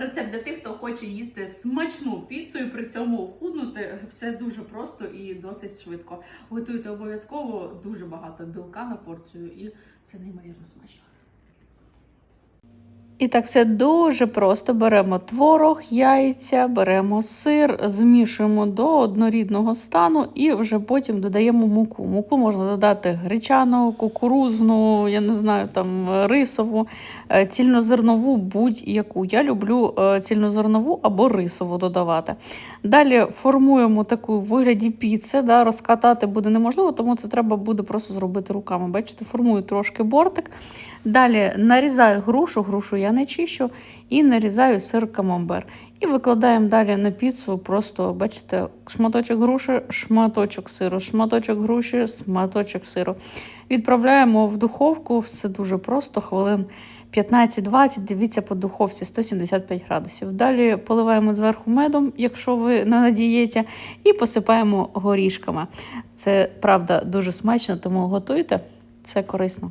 Рецепт для тих, хто хоче їсти смачну піцу і при цьому худнути. Все дуже просто і досить швидко. Готуйте обов'язково дуже багато білка на порцію, і це неймовірно смачно. І так все дуже просто. Беремо творог, яйця, беремо сир, змішуємо до однорідного стану і вже потім додаємо муку. Муку можна додати гречану, кукурузну, я не знаю, там рисову, е, цільнозернову, будь-яку. Я люблю е, цільнозернову або рисову додавати. Далі формуємо таку в вигляді піци, да, розкатати буде неможливо, тому це треба буде просто зробити руками. Бачите, формую трошки бортик. Далі нарізаю грушу, грушу я не чищу, і нарізаю сир камамбер. І викладаємо далі на піцу, просто бачите, шматочок груші, шматочок сиру, шматочок груші, шматочок сиру. Відправляємо в духовку, все дуже просто, хвилин 15-20, дивіться по духовці 175 градусів. Далі поливаємо зверху медом, якщо ви не на дієті, і посипаємо горішками. Це правда дуже смачно, тому готуйте, це корисно.